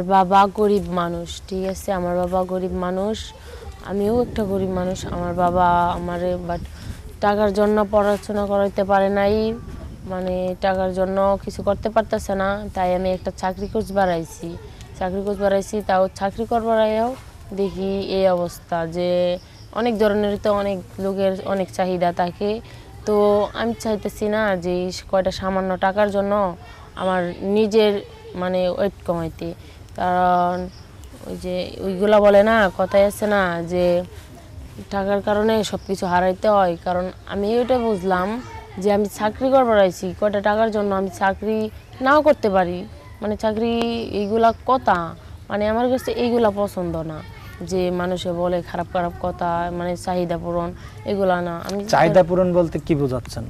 আমার বাবা গরিব মানুষ, ঠিক আছে? আমার বাবা গরিব মানুষ, আমিও একটা গরিব মানুষ, আমার বাবা আমারে বাট টাকার জন্য পড়াশোনা করাইতে পারে নাই মানে টাকার জন্য কিছু করতে পারতেছে না, তাই আমি একটা চাকরি কোচ বাড়াইছি। চাকরি কোচ বাড়াইছি, তাও চাকরি করবারাইও দেখি এই অবস্থা যে অনেক ধরনের তো অনেক লোকের অনেক চাহিদা থাকে। তো আমি চাইতেছি না যে কয়টা সামান্য টাকার জন্য আমার নিজের মানে ওয়েট কমাইতে। কারণ ওই যে ওইগুলা বলে না কথাই আছে না যে টাকার কারণে সব কিছু হারাইতে হয়। কারণ আমি ওইটা বুঝলাম যে আমি চাকরি করবার আইছি কয়টা টাকার জন্য আমি চাকরি নাও করতে পারি। মানে চাকরি এইগুলা কথা মানে আমার কাছে এইগুলা পছন্দ না। যে মানুষে বলে খারাপ খারাপ কথা মানে চাহিদা পূরণ এগুলা না। আমি চাহিদা পূরণ বলতে কি বোঝাচ্ছেন?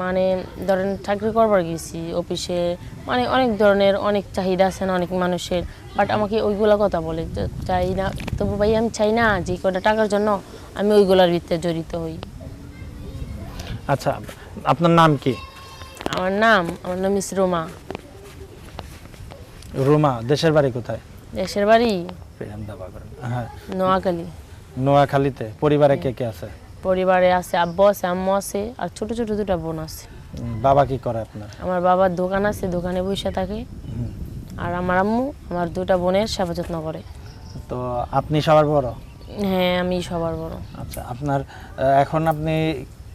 মানে ধরেন চাকরি করবার গেছি অফিসে মানে অনেক ধরনের অনেক চাহিদা আছে না অনেক মানুষের বাট আমাকে ওইগুলা কথা বলে চাই না। তবু ভাই আমি চাই না যে কটা টাকার জন্য আমি ওইগুলার ভিতরে জড়িত হই। আচ্ছা আপনার নাম কি? আমার নাম আমার নাম মিস রোমা রুমা দেশের বাড়ি কোথায়? দেশের বাড়ি? হ্যাঁ। নোয়াখালী। নোয়াখালীতে পরিবারে কে কে আছে? পরিবারে আছে আব্বু আছে আম্মু আছে আর ছোট ছোট দুটা বোন আছে। বাবা কি করে আপনার? আমার বাবার দোকান আছে দোকানে বসে থাকে। আর আমার আম্মু আমার দুটা বোনের সেবা যত্ন করে। তো আপনি সবার বড়? হ্যাঁ আমি সবার বড়। আচ্ছা আপনার এখন আপনি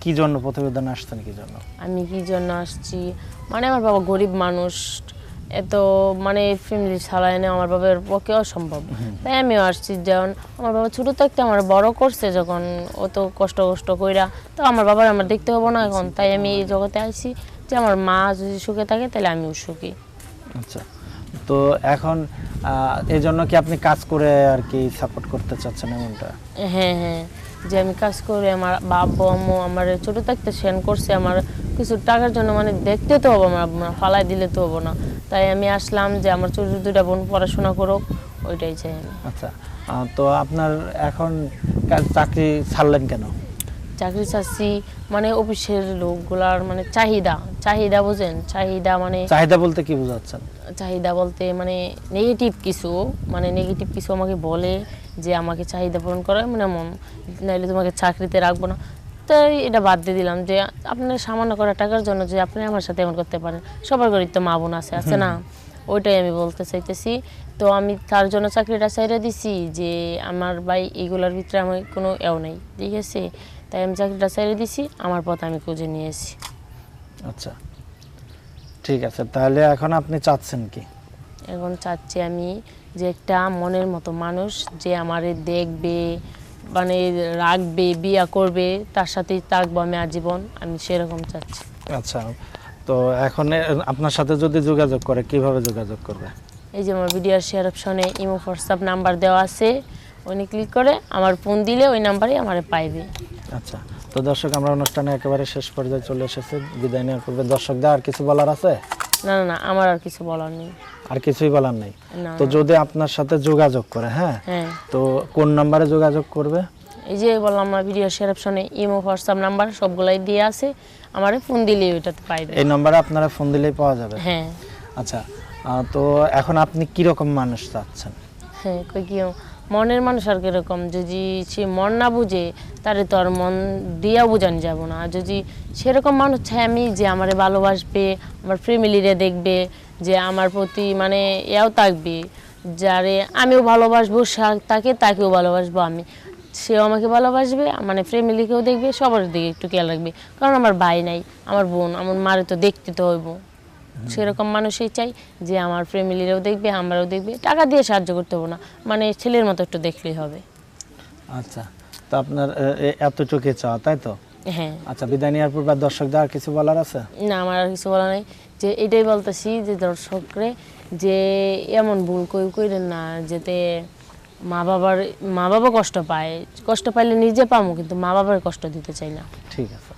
কি জন্য প্রতিবেদন আসছেন কি জন্য? আমি কি জন্য আসছি? মানে আমার বাবা গরিব মানুষ এত মানে ফ্যামিলি চালায় না আমার বাবার পক্ষে অসম্ভব। তাই আমিও আসছি যেমন আমার বাবা ছোটো থাকতে আমার বড় করছে যখন অত কষ্ট কষ্ট কইরা। তো আমার বাবার আমার দেখতে হব না এখন তাই আমি এই জগতে আসছি যে আমার মা যদি সুখে থাকে তাহলে আমিও সুখী। আচ্ছা তো এখন এই জন্য কি আপনি কাজ করে আর কি সাপোর্ট করতে চাচ্ছেন এমনটা? হ্যাঁ হ্যাঁ। যে আমি কাজ করি, আমার বাবা আম্মু আমার ছোট থাকতে সেন করছে, আমার কিছু টাকার জন্য মানে দেখতে তো হব, আমার ফালাই দিলে তো হব না। তাই আমি আসলাম যে আমার ছোট দুটা বোন পড়াশোনা করুক, ওইটাই চাই আমি। আচ্ছা তো আপনার এখন চাকরি ছাড়লেন কেন? চাকরি চাচ্ছি মানে অফিসের লোকগুলার মানে চাহিদা চাহিদা বোঝেন? চাহিদা মানে চাহিদা বলতে কি বোঝাচ্ছেন? চাহিদা বলতে মানে নেগেটিভ কিছু মানে নেগেটিভ কিছু আমাকে বলে যে আমাকে চাহিদা পূরণ করে মানে মন নাইলে তোমাকে চাকরিতে রাখব না। তাই এটা বাদ দিয়ে দিলাম যে আপনার সামান্য করা টাকার জন্য যে আপনি আমার সাথে এমন করতে পারেন সবার গরিব তো মা বোন আছে আছে না? ওইটাই আমি বলতে চাইতেছি। তো আমি তার জন্য চাকরিটা চাইরে দিছি যে আমার ভাই এইগুলোর ভিতরে আমার কোনো এও নেই ঠিক আছে? তাই আমি চাকরিটা চাইরে দিছি আমার পথ আমি খুঁজে নিয়েছি আচ্ছা ঠিক আছে তাহলে এখন আপনি চাচ্ছেন কি? এখন চাচ্ছি আমি যে একটা মনের মতো মানুষ যে আমারে দেখবে মানে রাখবে বিয়া করবে তার সাথেই থাকব আমি আজীবন আমি সেরকম চাচ্ছি। আচ্ছা তো এখন আপনার সাথে যদি যোগাযোগ করে কীভাবে যোগাযোগ করবে? এই যে আমার ভিডিওর শেয়ার অপশনে ইমো হোয়াটসঅ্যাপ নাম্বার দেওয়া আছে ওইনে ক্লিক করে আমার ফোন দিলে ওই নাম্বারে আমার পাইবে। আচ্ছা তো দর্শক আমরা অনুষ্ঠানে একেবারে শেষ পর্যায়ে চলে এসেছি। বিদায় নেওয়ার পূর্বে দর্শকদের আর কিছু বলার আছে? না না না আমার আর কিছু বলার নেই। আর কিছুই বলার নেই? তো যদি আপনার সাথে যোগাযোগ করে হ্যাঁ? হ্যাঁ। তো কোন নাম্বারে যোগাযোগ করবে? এই যে বললাম আমার ভিডিও শেয়ার অপশনে ইমো হোয়াটসঅ্যাপ নাম্বার সবগুলাই দিয়ে আছে। আমারে ফোন দিলে ওইটাতে পাইবে এই নাম্বারে আপনারা ফোন দিলেই পাওয়া যাবে? হ্যাঁ। আচ্ছা তো এখন আপনি কি রকম মানুষ চাচ্ছেন? কই কি, মনের মানুষ আর কীরকম? যদি সে মন না বুঝে তারে তো আর মন দিয়া বোঝানো যাব না। যদি সেরকম মানুষ চাই আমি যে আমারে ভালোবাসবে, আমার ফ্যামিলিরে দেখবে, যে আমার প্রতি মানে এও থাকবে, যারে আমিও ভালোবাসবো তাকে, তাকেও ভালোবাসবো আমি। সেও আমাকে ভালোবাসবে মানে ফ্যামিলিকেও দেখবে, সবার দিকে একটু খেয়াল রাখবে। কারণ আমার ভাই নাই, আমার বোন, আমার মারে তো দেখতে তো হইব। সেরকম মানুষই চাই যে আমার ফ্যামিলিরাও দেখবে আমরাও দেখবে। টাকা দিয়ে সাহায্য করতে হবে না। মানে ছেলের মতো একটু দেখলেই হবে। আচ্ছা। তো আপনার এ, এ, এতটুকুই চাওয়া তাই তো? হ্যাঁ। আচ্ছা বিদায় নেওয়ার পূর্বে দর্শকদের আর কিছু বলার আছে? না আমার আর কিছু বলার নাই। যে এটাই বলতেছি যে দর্শকরে যে এমন ভুল কই কইরেন না যেতে মা বাবার মা বাবা কষ্ট পায়। কষ্ট পাইলে নিজে পামো কিন্তু মা বাবার কষ্ট দিতে চাই না। ঠিক আছে।